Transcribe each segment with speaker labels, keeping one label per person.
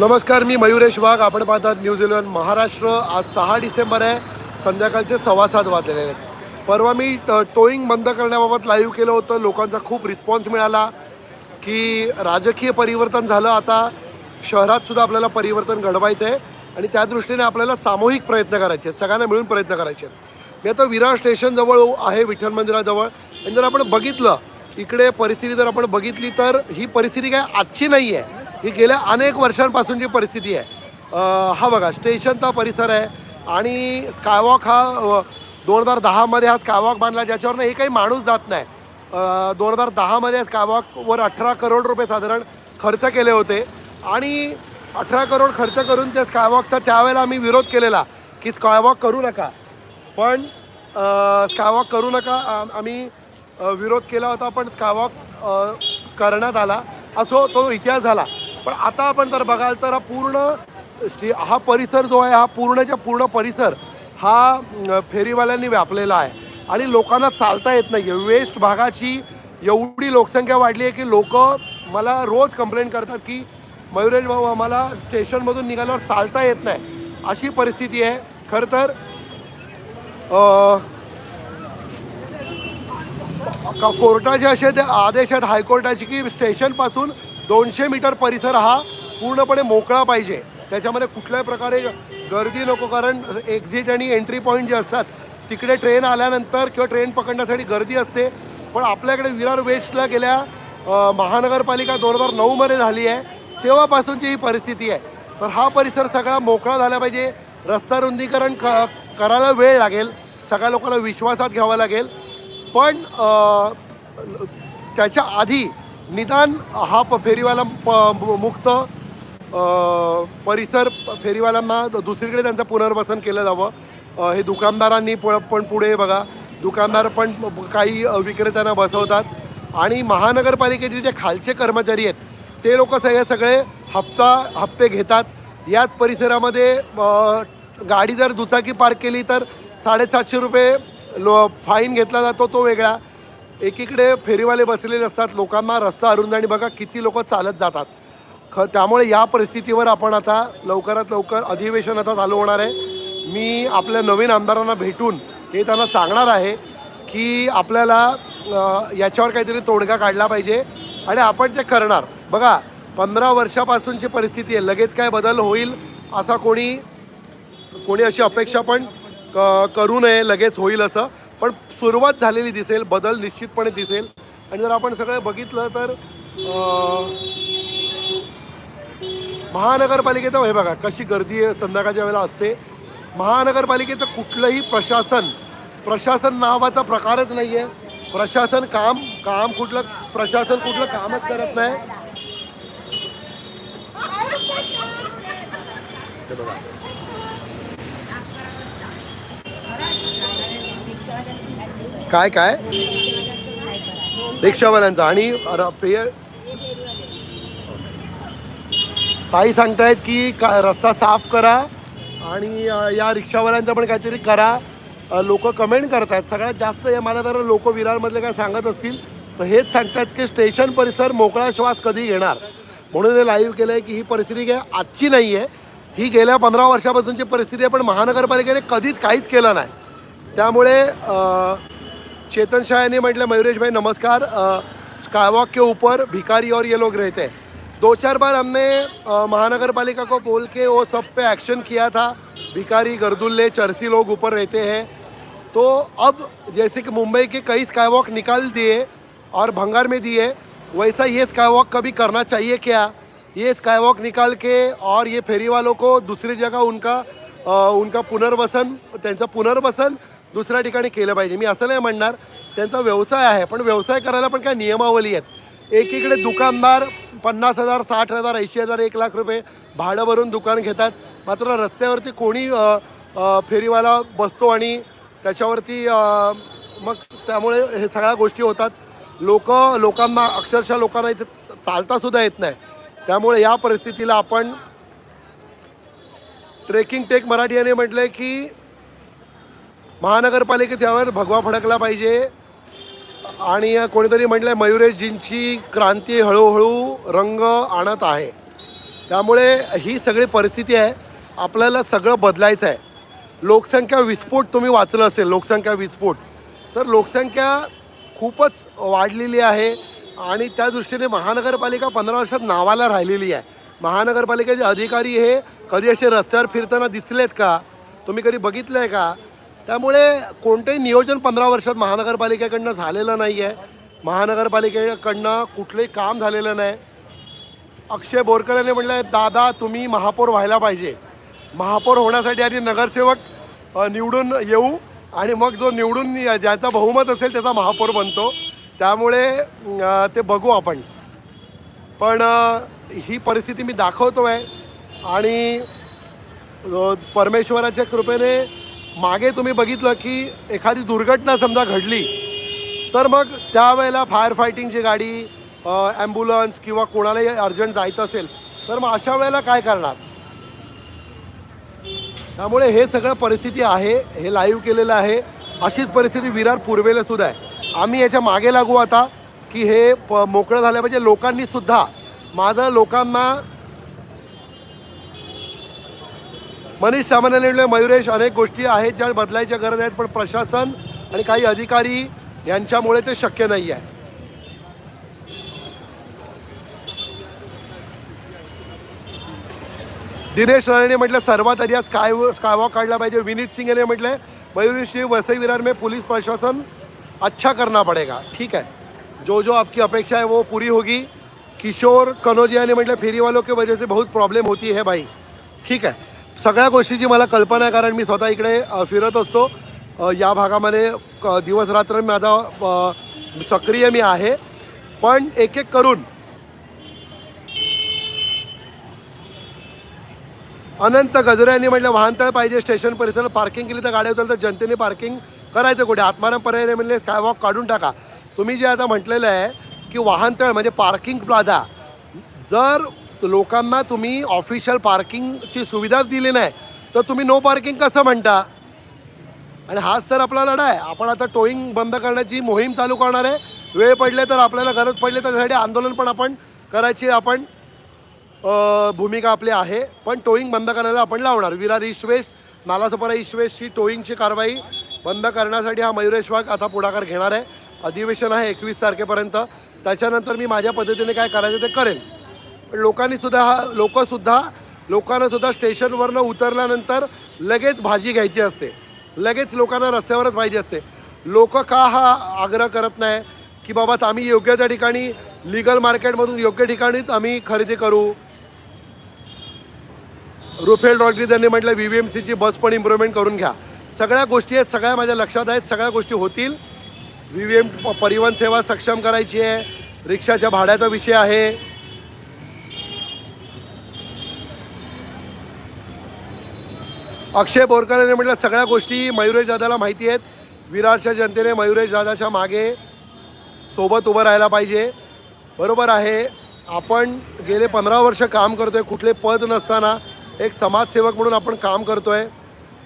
Speaker 1: नमस्कार मी मयुरेश वाघ. आपण पाहतात न्यूज इलेव्हन महाराष्ट्र. आज सहा डिसेंबर आहे. संध्याकाळचे सव्वा सात वाजलेले आहेत. परवा मी टोईंग बंद करण्याबाबत लाईव्ह केलं होतं. लोकांचा खूप रिस्पॉन्स मिळाला की राजकीय परिवर्तन झालं. आता शहरात सुद्धा आपल्याला परिवर्तन घडवायचं आहे आणि त्या दृष्टीने आपल्याला सामूहिक प्रयत्न करायचे आहेत. सगळ्यांना मिळून प्रयत्न करायचे आहेत. मी आता विरार स्टेशनजवळ आहे विठ्ठल मंदिराजवळ. आणि जर आपण बघितलं इकडे परिस्थिती जर आपण बघितली तर ही परिस्थिती काय आजची नाही आहे ही गेल्या अनेक वर्षांपासूनची परिस्थिती आहे हा बघा स्टेशनचा परिसर आहे आणि स्कायवॉक हा दोन हजार दहामध्ये हा स्कायवॉक बांधला ज्याच्यावरनं एकही माणूस जात नाही. दोन हजार दहामध्ये स्कायवॉकवर अठरा करोड रुपये साधारण खर्च केले होते आणि अठरा करोड खर्च करून त्या स्कायवॉकचा त्यावेळेला आम्ही विरोध केलेला की स्कायवॉक करू नका. पण स्कायवॉक करू नका आम्ही विरोध केला होता पण स्कायवॉक करण्यात आला. असो तो इतिहास झाला. पण आता आपण जर बघाल तर हा पूर्ण स्टे हा परिसर जो आहे हा पूर्णच्या पूर्ण परिसर हा फेरीवाल्यांनी व्यापलेला आहे. आणि लोकांना चालता येत नाही आहे वेस्ट भागाची एवढी लोकसंख्या वाढली आहे की लोक मला रोज कंप्लेंट करतात की मयुरेश भाऊ आम्हाला स्टेशनमधून निघाल्यावर चालता येत नाही. अशी परिस्थिती आहे. खरं तर का कोर्टाचे असे ते आदेश आहेत हायकोर्टाचे की स्टेशनपासून दोनशे मीटर परिसर हा पूर्णपणे मोकळा पाहिजे. त्याच्यामध्ये कुठल्याही प्रकारे गर्दी नको कारण एक्झिट आणि एंट्री पॉईंट जे असतात तिकडे ट्रेन आल्यानंतर किंवा ट्रेन पकडण्यासाठी गर्दी असते. पण आपल्याकडे विरार वेस्टला गेल्या महानगरपालिका दोन हजार नऊमध्ये झाली आहे. तेव्हापासूनची ही परिस्थिती आहे. तर हा परिसर सगळा मोकळा झाला पाहिजे. रस्ता रुंदीकरण क करायला वेळ लागेल. सगळ्या लोकांना विश्वासात घ्यावा लागेल. पण त्याच्या आधी निदान हा प फेरीवाला प मुक्त परिसर फेरीवाल्यांना दुसरीकडे त्यांचं पुनर्वसन केलं जावं. हे दुकानदारांनी प पण पुढे बघा दुकानदार पण काही विक्रेत्यांना बसवतात. आणि महानगरपालिकेचे जे खालचे कर्मचारी आहेत ते लोक सगळे सगळे हप्ता हप्ते घेतात. याच परिसरामध्ये गाडी जर दुचाकी पार्क केली तर साडेसातशे रुपये लो फाईन घेतला जातो तो वेगळा. एकीकडे फेरीवाले बसलेले असतात लोकांना रस्ता अरुंद आणि बघा किती लोक चालत जातात. ख त्यामुळे या परिस्थितीवर आपण आता लवकरात लवकर अधिवेशन आता चालू होणार आहे. मी आपल्या नवीन आमदारांना भेटून हे त्यांना सांगणार आहे की आपल्याला याच्यावर काहीतरी तोडगा काढला पाहिजे आणि आपण ते करणार. बघा पंधरा वर्षापासूनची परिस्थिती आहे लगेच काय बदल होईल असा कोणी कोणी अशी अपेक्षा पण क करू नये लगेच होईल असं. पण सुरुवात झालेली दिसेल बदल निश्चितपणे दिसेल. आणि जर आपण सगळं बघितलं तर महानगरपालिकेचं हे बघा कशी गर्दी आहे संध्याकाळच्या वेळेला असते. महानगरपालिकेचं कुठलंही प्रशासन प्रशासन नावाचा प्रकारच नाही आहे प्रशासन काम काम कुठलं प्रशासन कुठलं कामच करत नाही. बघा. काय काय? रिक्षावाल्यांचा. आणि पेय ताई सांगतायत की का रस्ता साफ करा आणि या रिक्षावाल्यांचं पण काहीतरी करा. लोक कमेंट करतायत. सगळ्यात जास्त या मला जर लोक विरारमधले काय सांगत असतील तर हेच सांगतायत की स्टेशन परिसर मोकळा श्वास कधी घेणार? म्हणून हे लाईव्ह केलं आहे की ही परिस्थिती काय आजची नाही आहे ही गेल्या पंधरा वर्षापासूनची परिस्थिती आहे पण महानगरपालिकेने कधीच काहीच केलं नाही. त्यामुळे चेतन शाह ने म्हटलं मयूरेश भाई नमस्कार. स्काईवॉक के ऊपर भिखारी और ये लोग रहते हैं. दो चार बार हमने महानगर पालिका को बोल के वो सब पे एक्शन किया था। भिकारी गर्दुल्ले चरसी लोग ऊपर रहते हैं। तो अब जैसे कि मुंबई के कई स्काईवॉक निकाल दिए और भंगार में दिए वैसा ये स्काईवॉक कभी करना चाहिए क्या? ये स्काईवॉक निकाल के और ये फेरी वालों को दूसरी जगह उनका अ, उनका पुनर्वसन पुनर्वसन दुसऱ्या ठिकाणी केलं पाहिजे. मी असं नाही म्हणणार त्यांचा व्यवसाय आहे पण व्यवसाय करायला पण काय नियमावली आहेत. एकीकडे दुकानदार पन्नास हजार साठ हजार ऐंशी हजार एक लाख रुपये भाडं भरून दुकान घेतात. मात्र रस्त्यावरती कोणी फेरीवाला बसतो आणि त्याच्यावरती मग त्यामुळे हे सगळ्या गोष्टी होतात. लोक लोकांना अक्षरशः लोकांना इथे चालतासुद्धा येत नाही. त्यामुळे या परिस्थितीला आपण ट्रेकिंग टेक मराठी याने म्हटलं की महानगरपालिकेत यावर भगवा फडकला पाहिजे. आणि कोणीतरी म्हटलं मयुरेशजींची क्रांती हळूहळू रंग आणत आहे. त्यामुळे ही सगळी परिस्थिती आहे. आपल्याला सगळं बदलायचं आहे. लोकसंख्या विस्फोट तुम्ही वाचलं असेल लोकसंख्या विस्फोट. तर लोकसंख्या खूपच वाढलेली आहे. आणि त्या दृष्टीने महानगरपालिका पंधरा वर्षात नावाला राहिलेली आहे. महानगरपालिकेचे अधिकारी हे कधी असे रस्त्यावर फिरताना दिसलेत का? तुम्ही कधी बघितलं आहे का? त्यामुळे कोणतेही नियोजन पंधरा वर्षात महानगरपालिकेकडनं झालेलं नाही आहे महानगरपालिकेकडनं कुठलंही काम झालेलं नाही. अक्षय बोरकर यांनी म्हटलं दादा तुम्ही महापौर व्हायला पाहिजे. महापौर होण्यासाठी आधी नगरसेवक निवडून येऊ आणि मग जो निवडून ज्याचा बहुमत असेल त्याचा महापौर बनतो. त्यामुळे ते बघू आपण. पण ही परिस्थिती मी दाखवतो आहे आणि परमेश्वराच्या कृपेने मागे तुम्ही बघितलं की एखादी दुर्घटना समजा घडली तर मग त्यावेळेला फायर फायटिंगची गाडी ॲम्ब्युलन्स किंवा कोणालाही अर्जंट जायचं असेल तर मग अशा वेळेला काय करणार? त्यामुळे हे सगळं परिस्थिती आहे हे लाईव्ह केलेलं आहे. अशीच परिस्थिती विरार पूर्वेला सुद्धा आहे. आम्ही याच्या मागे लागू आता की हे प मोकळं झालं पाहिजे लोकांनीसुद्धा. माझं लोकांना मनीष सामान्याने म्हटलं मयुरेश अनेक गोष्टी आहेत ज्या बदलायच्या गरज आहेत, पण प्रशासन आणि काही अधिकारी यांच्यामुळे ते शक्य नाही आहे दिनेश राणेने म्हटलं, सर्वात आधी आज स्काय स्कायवॉक काढला पाहिजे. विनीत सिंग यांनी म्हटलं मयुरेश वसई विरार में पुलिस प्रशासन अच्छा करना पड़ेगा. ठीक है. जो जो आपकी अपेक्षा है वो पूरी होगी. किशोर कनोजिया ने मटल फेरी वालों की वजह से बहुत प्रॉब्लम होती है भाई. ठीक आहे सगळ्या गोष्टीची मला कल्पना आहे कारण मी स्वतः इकडे फिरत असतो. या भागामध्ये क- दिवस रात्र माझा सक्रिय मी आहे. पण एक एक करून अनंत गजऱ्यांनी म्हटलं वाहनतळ पाहिजे स्टेशन परिसरात पार्किंग केली तर गाड्या उचल तर जनतेने पार्किंग करायचं कुठे? आत्माराम पर्याय म्हणले स्कायवॉक काढून टाका. तुम्ही जे आता म्हटलेलं आहे की वाहनतळ म्हणजे पार्किंग प्लाझा. जर लोकांना तुम्ही ऑफिशियल पार्किंगची सुविधाच दिली नाही. तर तुम्ही नो पार्किंग कसं म्हणता? आणि हाच तर आपला लढा आहे. आपण आता टोईंग बंद करण्याची मोहीम चालू करणार आहे. वेळ पडले तर आपल्याला गरज पडली तर त्यासाठी आंदोलन पण आपण करायची आपण भूमिका आपली आहे. पण टोईंग बंद करायला आपण लावणार. Virar east west Nalasopara east वेस्टची टोईंगची कारवाई बंद करण्यासाठी हा मयुरेश वाघ आता पुढाकार घेणार आहे. अधिवेशन आहे एकवीस तारखेपर्यंत. त्याच्यानंतर मी माझ्या पद्धतीने काय करायचं ते करेन लोकांनी सुद्धा हा लोकंसुद्धा लोकांना सुद्धा स्टेशनवरनं उतरल्यानंतर लगेच भाजी घ्यायची असते. लगेच लोकांना रस्त्यावरच पाहिजे असते. लोक का हा आग्रह करत नाही की बाबा आम्ही योग्य त्या ठिकाणी लिगल मार्केटमधून योग्य ठिकाणीच आम्ही खरेदी करू? रुफेल रॉड्रीज यांनी म्हटलं व्ही व्ही एम सीची बस पण इम्प्रूव्हमेंट करून घ्या. सगळ्या गोष्टी आहेत सगळ्या माझ्या लक्षात आहेत सगळ्या गोष्टी होतील. व्ही व्ही एम परिवहन सेवा सक्षम करायची आहे. रिक्षाच्या भाड्याचा विषय आहे. अक्षय बोरकर यांनी म्हटलं सगळ्या गोष्टी मयुरेश दादाला माहिती आहेत. विरारच्या जनतेने मयुरेश दादाच्या मागे सोबत उभं राहायला पाहिजे. बरोबर आहे. आपण गेले पंधरा वर्ष काम करतो आहे कुठले पद नसताना एक समाजसेवक म्हणून आपण काम करतो आहे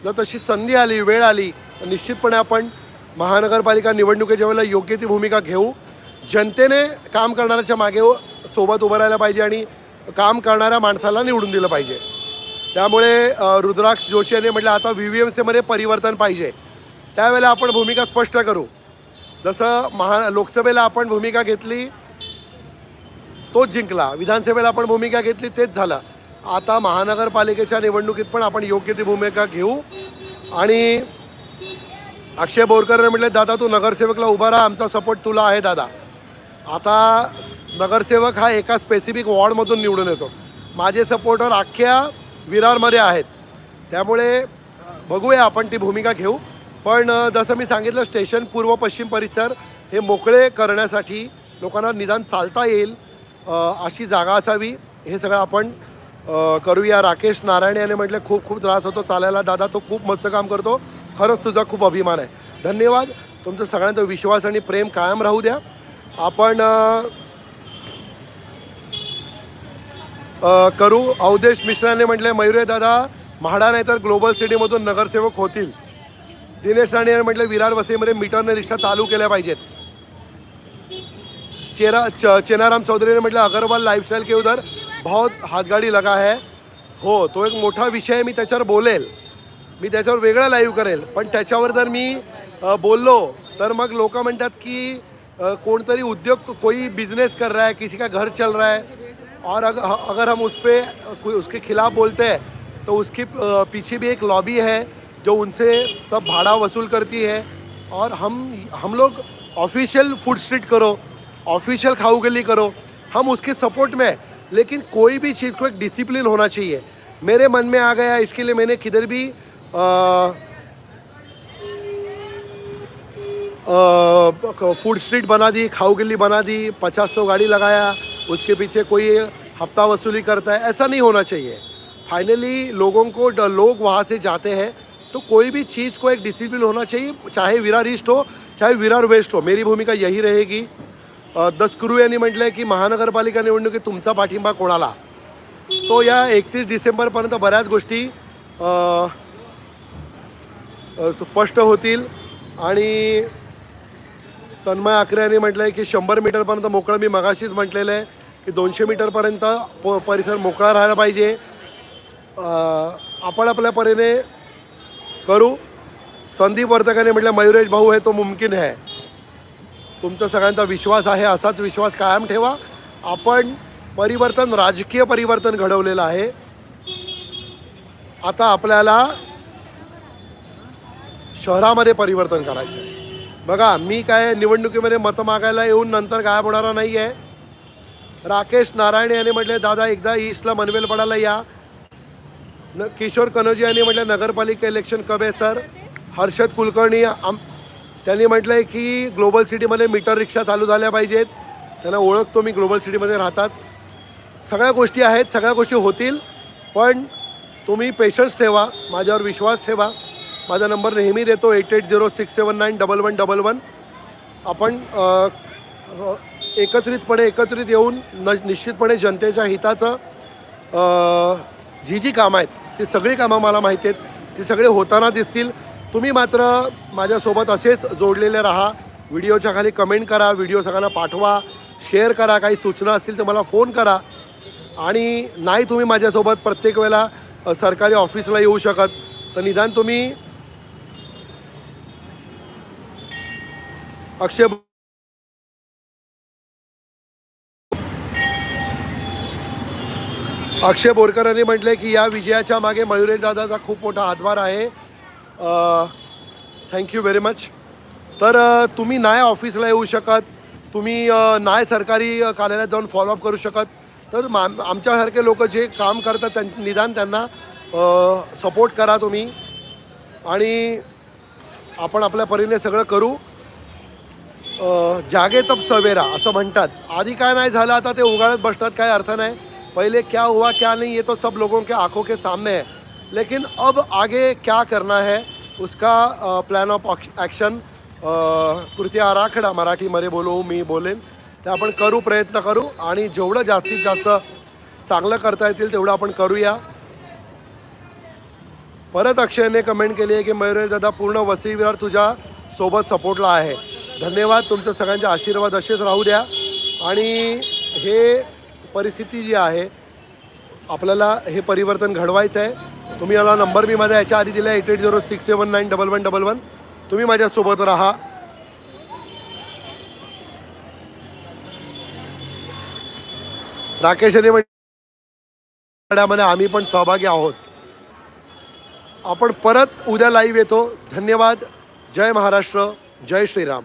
Speaker 1: जर तशी संधी आली वेळ आली तर निश्चितपणे आपण महानगरपालिका निवडणुकीच्या वेळेला योग्य ती भूमिका घेऊ. जनतेने काम करणाऱ्याच्या मागे सोबत उभं राहायला पाहिजे आणि काम करणाऱ्या माणसाला निवडून दिलं पाहिजे. त्यामुळे रुद्राक्ष जोशी यांनी म्हटलं आता व्ही व्ही एम सीमध्ये परिवर्तन पाहिजे. त्यावेळेला आपण भूमिका स्पष्ट करू. जसं महा लोकसभेला आपण भूमिका घेतली तोच जिंकला. विधानसभेला आपण भूमिका घेतली तेच झालं. आता महानगरपालिकेच्या निवडणुकीत पण आपण योग्य ती भूमिका घेऊ. आणि अक्षय बोरकरने म्हटले दादा तू नगरसेवकला उभा राहा. आमचा सपोर्ट तुला आहे दादा. आता नगरसेवक हा एका स्पेसिफिक वॉर्डमधून निवडून येतो. माझे सपोर्टर अख्ख्या विरारमध्ये आहेत. त्यामुळे बघूया आपण ती भूमिका घेऊ. पण जसं मी सांगितलं स्टेशन पूर्व पश्चिम परिसर हे मोकळे करण्यासाठी लोकांना निदान चालता येईल अशी जागा असावी. हे सगळं आपण करूया. राकेश नारायण याने म्हटलं खूप खूप त्रास होतो चालायला. दादा तो खूप मस्त काम करतो. खरंच तुझा खूप अभिमान आहे. धन्यवाद. तुमचं सगळ्यांचा विश्वास आणि प्रेम कायम राहू द्या. आपण करू. अवधेश मिश्राने म्हटले मयुरे दादा म्हाडा नाही तर ग्लोबल सिटीमधून नगरसेवक होतील. दिनेश राणे यांनी म्हटले विरार वसईमध्ये मीटरने रिक्षा चालू केल्या पाहिजेत. चेरा च चेनाराम चौधरीने म्हटलं अगरवाल लाईफस्टाईल के उधर बहुत हातगाडी लगा है. हो तो एक मोठा विषय मी त्याच्यावर बोलेल. मी त्याच्यावर वेगळं लाईव्ह करेल. पण त्याच्यावर जर मी बोललो तर मग लोक म्हणतात की कोणतरी उद्योग कोई बिजनेस कर रहा है किसी का घर चल रहा है. और अगर हम उस पर उसके खिलाफ बोलते हैं तो उसके पीछे भी एक लॉबी है, जो उनसे सब भाड़ा वसूल करती है। और हम हम लोग ऑफिशियल फ़ूड स्ट्रीट करो ऑफिशियल खाऊ गली करो, हम उसके सपोर्ट में लेकिन कोई भी चीज़ को एक डिसिप्लिन होना चाहिए। मेरे मन में आ गया, इसके लिए मैंने किधर भी फ़ूड स्ट्रीट बना दी, खाऊ गली बना दी, पचास सौ गाड़ी लगाया उसके पीछे कोई हफ्ता वसूली करता है ऐसा नहीं होना चाहिए। फाइनली लोगों को ड- लोग वहाँ से जाते हैं तो कोई भी चीज़ को एक डिसिप्लिन होना चाहिए चाहे विरार ईस्ट हो चाहे विरार वेस्ट हो मेरी भूमिका यही रहेगी। दस दसकुरू यांनी म्हटलं आहे की महानगरपालिका निवडणुकीत तुमचा पाठिंबा कोणाला? तो या एकतीस डिसेंबरपर्यंत बऱ्याच गोष्टी स्पष्ट होतील आणि तन्मय आकरे यांनी म्हटलं आहे की शंभर मीटरपर्यंत मोकळं मी मगाशीच म्हटलेलं आहे की दोनशे मीटरपर्यंत प परिसर मोकळा राहायला पाहिजे. आपण आपल्या परीने करू. संदीप वर्तकाने म्हटलं मयुरेश भाऊ आहे तो मुमकिन आहे. तुमचा सगळ्यांचा विश्वास आहे असाच विश्वास कायम ठेवा. आपण परिवर्तन राजकीय परिवर्तन घडवलेलं आहे. आता आपल्याला शहरामध्ये परिवर्तन करायचं आहे बघा मी काय निवडणुकीमध्ये मतं मागायला येऊन नंतर गायब होणारा नाही आहे राकेश नारायण यांनी म्हटले दादा एकदा ईस्टला मनवेलपडाला या. न किशोर कनोजी यांनी म्हटलं नगरपालिका इलेक्शन कबे सर? हर्षद कुलकर्णी आम त्यांनी म्हटलं आहे की ग्लोबल सिटीमध्ये मीटर रिक्षा चालू झाल्या पाहिजेत. त्यांना ओळखतो मी ग्लोबल सिटीमध्ये राहतात. सगळ्या गोष्टी आहेत सगळ्या गोष्टी होतील पण तुम्ही पेशन्स ठेवा माझ्यावर विश्वास ठेवा. माझा नंबर नेहमी देतो eight eight zero six seven nine double one double one. आपण एकत्रितपणे एकत्रित येऊन न निश्चितपणे जनतेच्या हिताचं जी जी कामं आहेत ती सगळी कामं मला माहिती आहेत ती सगळे होताना दिसतील. तुम्ही मात्र माझ्यासोबत असेच जोडलेले राहा व्हिडिओच्या खाली कमेंट करा व्हिडिओ सगळ्यांना पाठवा शेअर करा काही सूचना असतील तर मला फोन करा. आणि नाही तुम्ही माझ्यासोबत प्रत्येक वेळेला सरकारी ऑफिसला येऊ शकत तर निदान तुम्ही अक्षय अक्षय बोरकरांनी म्हटले की या विजयाच्या मागे मयुरेश दादाचा खूप मोठा हातभार आहे. थँक्यू व्हेरी मच तर तुम्ही नाही ऑफिसला येऊ शकत तुम्ही नाही सरकारी कार्यालयात जाऊन फॉलोअप करू शकत. तर मा आमच्यासारखे लोक जे काम करतात त्यां निदान त्यांना सपोर्ट करा तुम्ही. आणि आपण आपल्या परीने सगळं करू. जागे तप सवेरा असं म्हणतात. आधी काय नाही झालं आता ते उगाळत बसण्यात काय अर्थ नाही. पहिले क्या हुआ क्या नहीं ये तो सब लोगों के आंखों के सामने है. लेकिन अब आगे क्या करना है उसका प्लॅन ऑफ ॲक्शन कृती आराखडा मराठीमध्ये बोलू मी बोलेन. ते आपण करू प्रयत्न करू आणि जेवढं जास्तीत जास्त चांगलं करता येतील तेवढं आपण करूया. परत अक्षयने कमेंट केली आहे की मयुरेश दादा पूर्ण वसई विरार तुझ्या सोबत सपोर्टला आहे. धन्यवाद तुमचं सगळ्यांचे आशीर्वाद असेच राहू द्या. आणि हे परिस्थिती जी आहे आपल्याला हे परिवर्तन घडवायचं आहे. तुम्ही मला नंबर मी माझा याच्या आधी दिला eight eight zero six seven nine double one double one तुम्ही माझ्यासोबत राहा. राकेश म्हणजे आम्ही पण सहभागी आहोत. आपण परत उद्या लाईव्ह येतो. धन्यवाद. जय महाराष्ट्र. जय श्रीराम.